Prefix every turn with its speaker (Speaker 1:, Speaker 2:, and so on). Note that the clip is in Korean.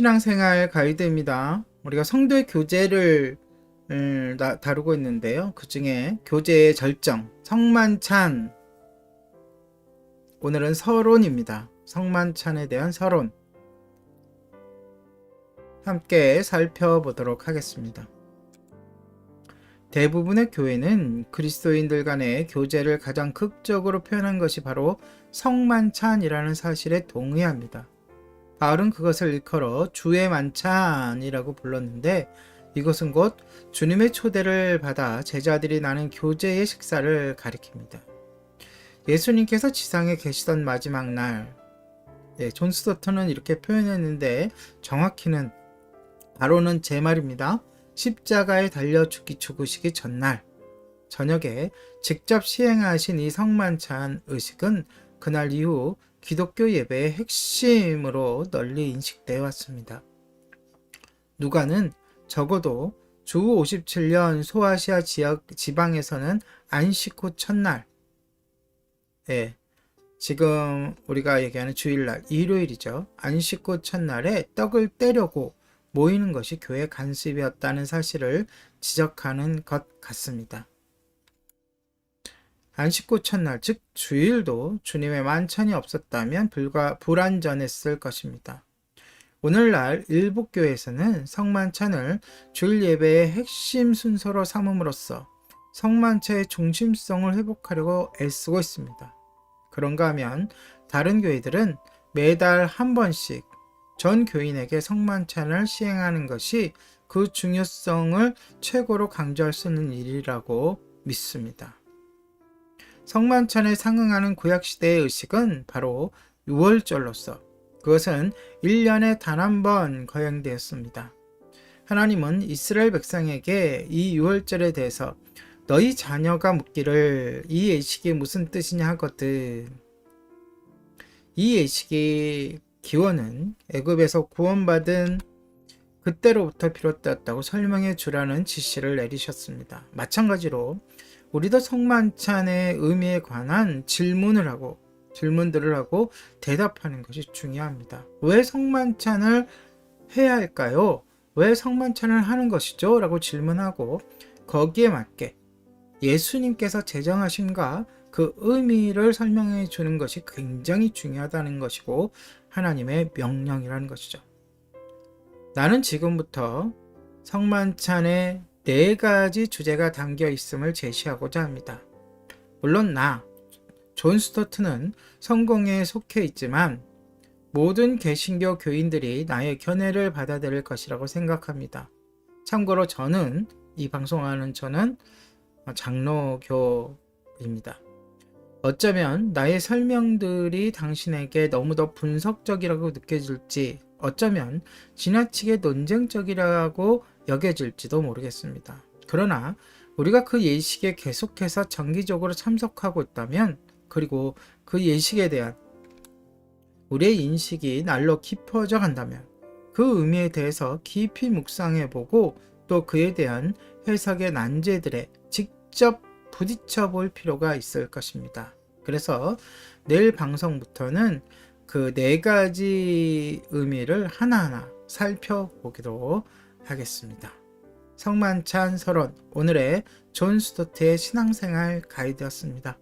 Speaker 1: 신앙생활 가이드입니다. 우리가 성도의 교제를 음, 나- 다루고 있는데요. 그 중에 교제의 절정, 성만찬. 오늘은 서론입니다. 성만찬에 대한 서론. 함께 살펴보도록 하겠습니다. 대부분의 교회는 그리스도인들 간의 교제를 가장 극적으로 표현한 것이 바로 성만찬이라는 사실에 동의합니다. 바울은 그것을 일컬어 주의 만찬이라고 불렀는데 이것은 곧 주님의 초대를 받아 제자들이 나는 교제의 식사를 가리킵니다. 예수님께서 지상에 계시던 마지막 날, 네, 존 스토트는 이렇게 표현했는데 정확히는 바로는 제 말입니다. 십자가에 달려 죽기 죽으시기 전날 저녁에 직접 시행하신 이 성만찬 의식은 그날 이후 기독교 예배의 핵심으로 널리 인식되어 왔습니다. 누가는 적어도 주 57년 소아시아 지역 지방에서는 안식 후 첫날, 예, 지금 우리가 얘기하는 주일날, 일요일이죠. 안식 후 첫날에 떡을 떼려고 모이는 것이 교회 간습이었다는 사실을 지적하는 것 같습니다. 안식구 첫날, 즉 주일도 주님의 만찬이 없었다면 불과 불완전했을 것입니다. 오늘날 일부 교회에서는 성만찬을 주일 예배의 핵심 순서로 삼음으로써 성만찬의 중심성을 회복하려고 애쓰고 있습니다. 그런가 하면 다른 교회들은 매달 한 번씩 전 교인에게 성만찬을 시행하는 것이 그 중요성을 최고로 강조할 수 있는 일이라고 믿습니다. 성만찬에 상응하는 구약시대의 의식은 바로 6월절로서 그것은 1년에 단 한 번 거행되었습니다. 하나님은 이스라엘 백성에게 이 6월절에 대해서 너희 자녀가 묻기를 이 예식이 무슨 뜻이냐 하거든. 이 예식이 기원은 애굽에서 구원받은 그때로부터 비롯되었다고 설명해 주라는 지시를 내리셨습니다. 마찬가지로 우리도 성만찬의 의미에 관한 질문을 하고 질문들을 하고 대답하는 것이 중요합니다. 왜 성만찬을 해야 할까요? 왜 성만찬을 하는 것이죠? 라고 질문하고 거기에 맞게 예수님께서 제정하신가 그 의미를 설명해 주는 것이 굉장히 중요하다는 것이고 하나님의 명령이라는 것이죠. 나는 지금부터 성만찬에 네 가지 주제가 담겨 있음을 제시하고자 합니다. 물론 나, 존 스토트는 성공에 속해 있지만 모든 개신교 교인들이 나의 견해를 받아들일 것이라고 생각합니다. 참고로 저는 이 방송하는 저는 장로교입니다. 어쩌면 나의 설명들이 당신에게 너무도 분석적이라고 느껴질지 어쩌면 지나치게 논쟁적이라고 여겨질지도 모르겠습니다. 그러나 우리가 그 예식에 계속해서 정기적으로 참석하고 있다면 그리고 그 예식에 대한 우리의 인식이 날로 깊어져 간다면 그 의미에 대해서 깊이 묵상해 보고 또 그에 대한 해석의 난제들에 직접 부딪혀 볼 필요가 있을 것입니다. 그래서 내일 방송부터는 그 네 가지 의미를 하나하나 살펴보기로 하겠습니다. 성만찬 서론 오늘의 존 스토트의 신앙생활 가이드였습니다.